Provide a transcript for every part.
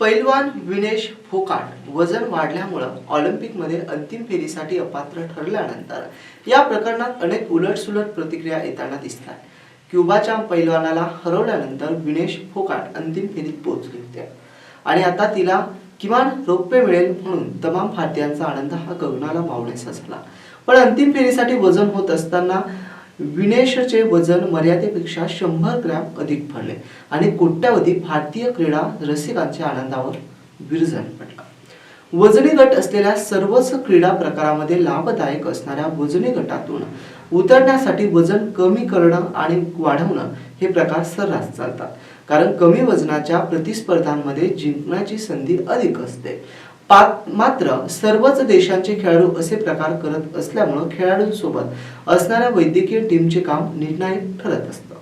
पैलवान विनेश फोकाट वजन वाढल्यामुळं ऑलिम्पिकमध्ये अंतिम फेरीसाठी अपात्र ठरल्यानंतर या प्रकरणात अनेक उलटसुलट प्रतिक्रिया येताना दिसतात. क्युबाच्या पैलवानाला हरवल्यानंतर विनेश फोकाट अंतिम फेरीत पोहोचली होती आणि आता तिला किमान रौप्य मिळेल म्हणून तमाम भारतीयांचा आनंद हा गगनाला मावण्याचा झाला. पण अंतिम फेरीसाठी वजन होत असताना विनेशचे वजन मर्यादेपेक्षा शंभर ग्रॅम अधिक पडले आणि कोट्यावधी भारतीय क्रीडा रसिकांच्या आनंदावर विरजण पडला. वजनी गट असलेल्या सर्वच क्रीडा प्रकारामध्ये लाभदायक असणाऱ्या वजनी गटातून उतरण्यासाठी वजन कमी करणं आणि वाढवणं हे प्रकार सर्रास चालतात. कारण कमी वजनाच्या प्रतिस्पर्धांमध्ये जिंकण्याची संधी अधिक असते. मात्र सर्वच देशांचे खेळाडू असे प्रकार करत असल्यामुळं खेळाडूंसोबत असणाऱ्या वैद्यकीय टीमचे काम निर्णायक ठरत असतं.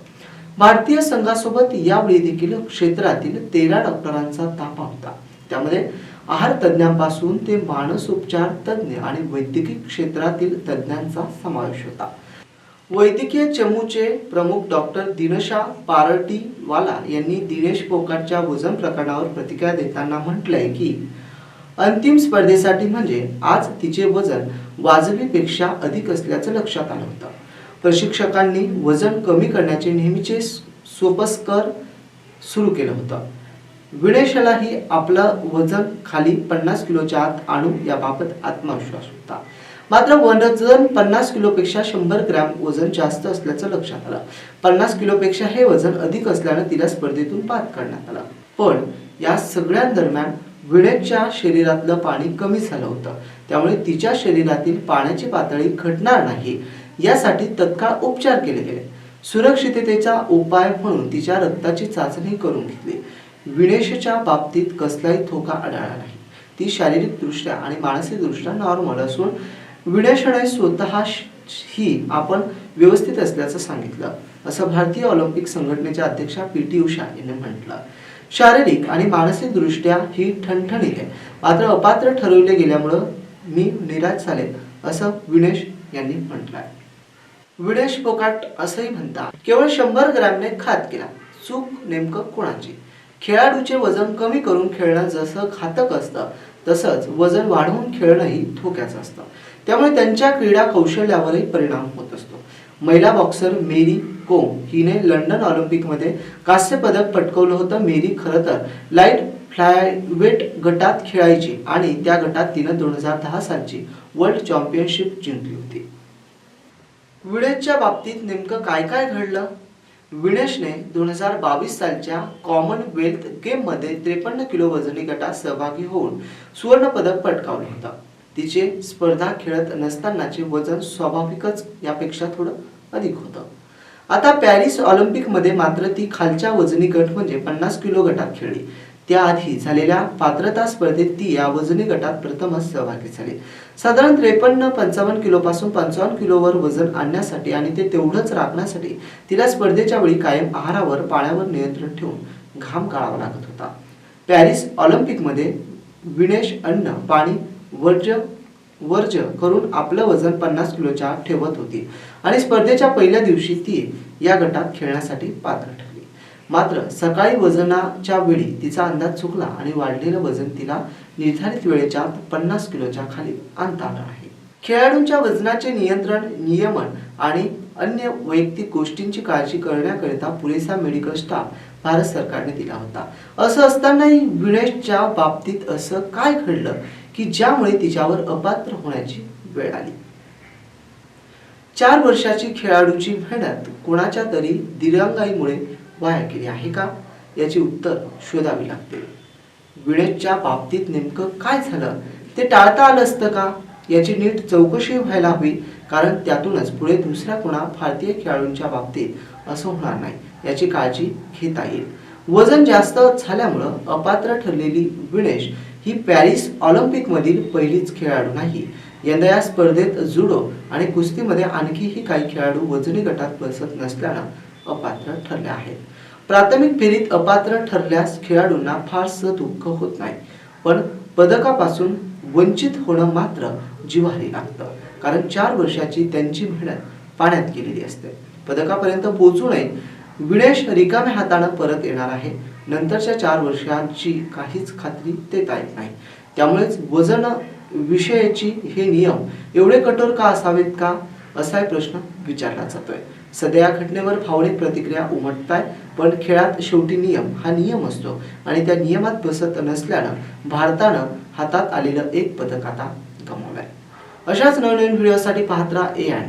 भारतीय संघासोबत यावेळी देखील क्षेत्रातील तेरा डॉक्टरांचा ताफा होता. त्यामध्ये आहार तज्ज्ञांपासून ते मानसोपचार तज्ज्ञ आणि वैद्यकीय क्षेत्रातील तज्ज्ञांचा समावेश होता. वैद्यकीय चमूचे प्रमुख डॉक्टर दिनशा पारटीवाला यांनी दिनेश पोकाटच्या वजन प्रकरणावर प्रतिक्रिया देताना म्हटलंय की अंतिम स्पर्धेसाठी म्हणजे आज तिचे वजन वाजवीपेक्षा अधिक असल्याचं लक्षात आलं होतं. प्रशिक्षकांनी वजन कमी करण्याचे नेहमीचे सोपस्कर सुरू केलं होतं. विनेशलाही आपलं वजन खाली पन्नास किलोच्या आत आणू याबाबत आत्मविश्वास होता. मात्र वजन पन्नास किलोपेक्षा शंभर ग्रॅम वजन जास्त असल्याचं लक्षात आलं. पन्नास किलोपेक्षा हे वजन अधिक असल्यानं तिला स्पर्धेतून बाद करण्यात आलं. पण या सगळ्यांदरम्यान विनेशच्या शरीरातलं पाणी कमी झालं होतं. त्यामुळे तिच्या शरीरातील पाण्याची पातळी घटणार नाही. यासाठी तत्काळ उपचार केले गेले. सुरक्षिततेचा उपाय म्हणून तिच्या रक्ताची चाचणी करून घेतली. विनेशच्या बाबतीत कसलाही धोका आढळला नाही. ती शारीरिकदृष्ट्या आणि मानसिकदृष्ट्या नॉर्मल असून विनेशने स्वतः ही आपण व्यवस्थित असल्याचं सांगितलं. असं भारतीय ऑलिम्पिक संघटनेच्या अध्यक्षा पी टी उषा यांनी म्हटलं. शारीरिक आणि मानसिक दृष्ट्या ही ठणठणीत आहे. मात्र अपात्र ठरवले गेल्यामुळं मी निराश झाले असं विनेश यांनी म्हटलंय. विनेश पोकाट असंही म्हणतात केवळ शंभर ग्रॅमने खात केला. चूक नेमकं कोणाची? खेळाडूचे वजन कमी करून खेळणं जसं घातक असतं तसंच वजन वाढवून खेळणंही धोक्याचं असतं. त्यामुळे त्यांच्या क्रीडा कौशल्यावरही परिणाम होत असतो. महिला बॉक्सर मेरी कोम हिने लंडन ऑलिम्पिकमध्ये कांस्य पदक पटकवलं होतं मेरी खरं तर. लाइट फ्लायवेट गटात खेळायची आणि त्या गटात तिनं दोन हजार दहा सालची वर्ल्ड चॅम्पियनशिप जिंकली होती. विणेशच्या बाबतीत नेमकं काय काय घडलं? विणेशने दोन हजार बावीस सालच्या कॉमनवेल्थ गेममध्ये त्रेपन्न किलो वजनी गटात सहभागी होऊन सुवर्णपदक पटकावलं होतं. तिचे स्पर्धा खेळत नसतानाचे वजन स्वाभाविकच यापेक्षा थोडं अधिक होतं. आता पॅरिस ऑलिम्पिकमध्ये मात्र ती खालच्या वजनी गट म्हणजे पन्नास किलो गटात खेळली. त्याआधी झालेल्या पात्रता स्पर्धेत ती या वजनी गटात प्रथमच सहभागी झाली. साधारण त्रेपन्न पंचावन्न किलो पासून पंचावन्न किलोवर वजन आणण्यासाठी आणि ते तेवढंच राखण्यासाठी तिला स्पर्धेच्या वेळी कायम आहारावर पाण्यावर नियंत्रण ठेवून घाम काढावा लागत होता. पॅरिस ऑलिम्पिकमध्ये विनेश अन्न पाणी वर्ज वर्ज करून आपलं वजन पन्नास किलोच्या ठेवत होती. आणि स्पर्धेच्या पहिल्या दिवशी ती या गटात खेळण्यासाठी पात्र ठरली. मात्र सकाळी वजनाच्या वेळी तिचा अंदाज चुकला आणि वाढलेलं वजन तिला निर्धारित वेळेच्या पन्नास किलोच्या खाली आणता आलं आहे. खेळाडूंच्या वजनाचे नियंत्रण नियमन आणि अन्य वैयक्तिक गोष्टींची काळजी करण्याकरिता पुरेसा मेडिकल स्टाफ भारत सरकारने दिला होता. असं असतानाही विनेशच्या बाबतीत असं काय घडलं की ज्यामुळे तिच्यावर अपात्र होण्याची वेळ आली? चार वर्षाची खेळाडूची मेहनत कोणाच्या तरी दिरंगाईमुळे वाया गेली आहे का? याची उत्तर शोधावी लागतील विनेशच्या बाबतीत नेमकं काय झालं? ते टाळता आलं असतं का? याची नीट चौकशी व्हायला हवी कारण त्यातूनच पुढे दुसऱ्या कोणा भारतीय खेळाडूंच्या बाबतीत असं होणार नाही याची काळजी घेता येईल. वजन जास्त झाल्यामुळं अपात्र ठरलेली विणेश ही पॅरिस ऑलिम्पिकमधील पहिलीच खेळाडू नाही. यंदा या स्पर्धेत जुडो आणि कुस्तीमध्ये आणखीही काही खेळाडू वजनी गटात बसत नसल्यानं अपात्र ठरले आहेत. प्राथमिक फेरीत अपात्र ठरल्यास खेळाडूंना फारसं दुःख होत नाही. पण पदकापासून वंचित होणं मात्र जिव्हारी लागतं. कारण चार वर्षाची त्यांची मेहनत पाण्यात गेलेली असते. पदकापर्यंत पोहोचू नये विनेश रिकाम्या हातानं परत येणार आहे. नंतरच्या चार वर्षांची काहीच खात्री देता येत नाही. त्यामुळेच वजन विषयाची हे नियम एवढे कठोर का असावेत का? असा प्रश्न विचारला जातोय. सध्या या घटनेवर भावनिक प्रतिक्रिया उमटताय पण खेळात शेवटी नियम हा नियम असतो आणि त्या नियमात बसत नसल्यानं भारतानं हातात आलेलं एक पदक आता गमावलंय. अशाच नवनवीन व्हिडिओसाठी पाहत राहा ए अँड